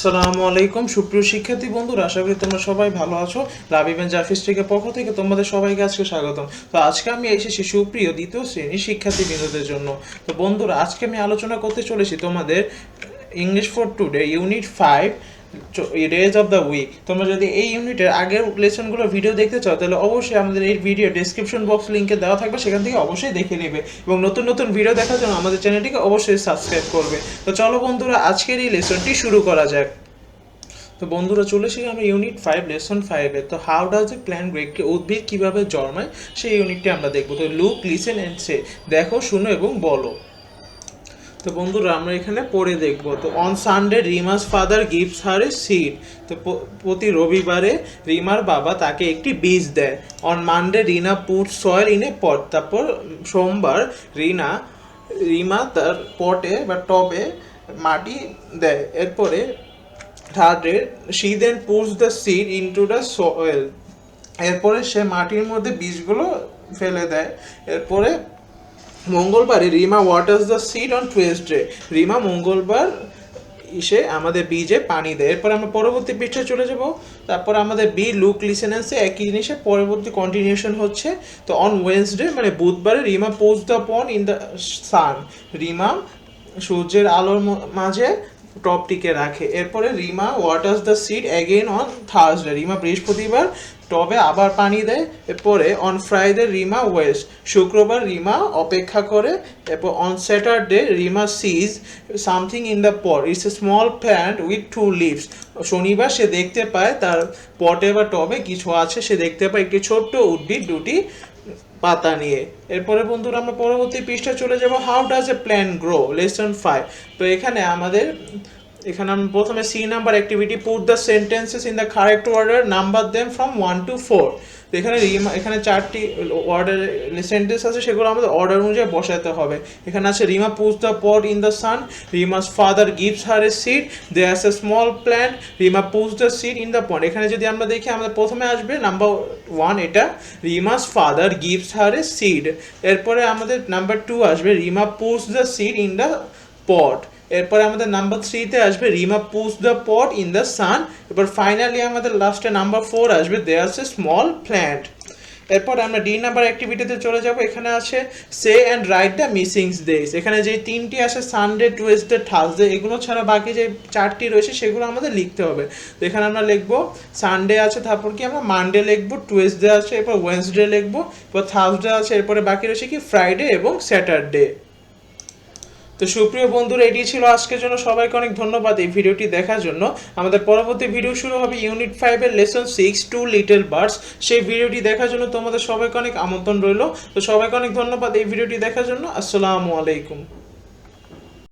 আসসালামু আলাইকুম। সুপ্রিয় শিক্ষার্থী বন্ধুরা, আশা করি তোমরা সবাই ভালো আছো। লাভিবেন থেকে পক্ষ থেকে তোমাদের সবাইকে আজকে স্বাগতম। তো আজকে আমি এসেছি সুপ্রিয় দ্বিতীয় শ্রেণির শিক্ষার্থী বিনোদের জন্য। তো বন্ধুরা, আজকে আমি আলোচনা করতে চলেছি তোমাদের English for today unit five days of the week তোমরা যদি এই ইউনিটের আগের লেসনগুলো ভিডিও দেখতে চাও, তাহলে অবশ্যই আমাদের এই ভিডিও ডেসক্রিপশন বক্স লিঙ্কে দেওয়া থাকবে, সেখান থেকে অবশ্যই দেখে নেবে। এবং নতুন নতুন ভিডিও দেখার জন্য আমাদের চ্যানেলটিকে অবশ্যই সাবস্ক্রাইব করবে। তো চলো বন্ধুরা, আজকের এই লেসনটি শুরু করা যাক। তো বন্ধুরা, চলে এসেছি আমরা ইউনিট ফাইভ লেসন ফাইভে তো হাউ ডাজ এ প্ল্যান গ্রেডকে উদ্ভিদ কীভাবে জন্মায়? সেই ইউনিটটি আমরা দেখব। তো লুক লিসেন অ্যান্ড সে দেখো, শুনো এবং বলো। তো বন্ধুরা, আমরা এখানে পড়ে দেখব। তো on Sunday Rima's father gives her a seed তো প্রতি রবিবারে রিমার বাবা তাকে একটি বীজ দেয়। On Monday Rina put soil in a pot তারপর সোমবার, রিনা, রিমা তার পটে বা টবে মাটি দেয়। এরপরে থার্ডে she then push the seed into the soil এরপরে সে মাটির মধ্যে বীজগুলো ফেলে দেয়। এরপরে মঙ্গলবারে Rima waters the seed on Tuesday. Rima মঙ্গলবার এসে আমাদের বীজে পানি দেয়। এরপর আমরা পরবর্তী পৃষ্ঠে চলে যাব। তারপর আমাদের বি লুক লিসেন্সে একই জিনিসের পরবর্তী কন্টিনিউশন হচ্ছে। তো অন ওয়েন্সডে মানে বুধবারে Rima puts the pot in the sun Rima সূর্যের আলোর মাঝে টপটিকে রাখে। এরপরে Rima waters the seed again on Thursday Rima বৃহস্পতিবার টবে আবার পানি দেয়। এরপরে অন ফ্রাইডে রিমা ওয়েস্ট শুক্রবার রিমা অপেক্ষা করে। এরপর on Saturday Rima sees something in the pot it's a small plant with two leaves শনিবার সে দেখতে পায় তার পটে বা টবে কিছু আছে। সে দেখতে পায় একটি ছোট্ট উদ্ভিদ, দুটি পাতা নিয়ে। এরপরে বন্ধুরা, আমরা পরবর্তী পৃষ্ঠা চলে যাব how does a plant grow lesson five তো এখানে আমাদের এখানে আমরা প্রথমে C number activity put the sentences in the correct order number them from one to four তো এখানে এখানে চারটি অর্ডার সেন্টেন্স আছে, সেগুলো আমাদের অর্ডার অনুযায়ী বসাতে হবে। এখানে আছে Rima puts the pot in the sun Rima's father gives her a seed there's a small plant Rima puts the seed in the pot এখানে যদি আমরা দেখি, আমাদের প্রথমে আসবে নাম্বার ওয়ান এটা Rima's father gives her a seed এরপরে আমাদের নাম্বার টু আসবে Rima puts the seed in the pot এরপরে আমাদের নাম্বার থ্রিতে আসবে Rima push the pot in the sun. এরপর ফাইনালি আমাদের লাস্টে নাম্বার ফোর আসবে দেয়ার এ স্মল প্ল্যান্ট এরপর আমরা ডি নাম্বার অ্যাক্টিভিটিতে চলে যাব, এখানে আছে say and write the missing days এখানে যে তিনটি আছে সানডে টুয়েসডে থার্সডে এগুলো ছাড়া বাকি যে চারটি রয়েছে, সেগুলো আমাদের লিখতে হবে। তো এখানে আমরা লিখব সানডে আছে, তারপর কি আমরা মানডে লিখব টুয়েসডে আছে, এরপর ওয়েন্সডে লিখব, এরপর থার্সডে আছে, এরপরে বাকি রয়েছে কি? ফ্রাইডে এবং স্যাটারডে তো সুপ্রিয় বন্ধুরা, এটি ছিল আজকের জন্য। সবাইকে অনেক ধন্যবাদ এই ভিডিওটি দেখার জন্য। আমাদের পরবর্তী ভিডিও শুরু হবে ইউনিট ফাইভের lesson six two little birds সেই ভিডিওটি দেখার জন্য তোমাদের সবাইকে অনেক আমন্ত্রণ রইল। তো সবাইকে অনেক ধন্যবাদ এই ভিডিওটি দেখার জন্য। আসসালামু আলাইকুম।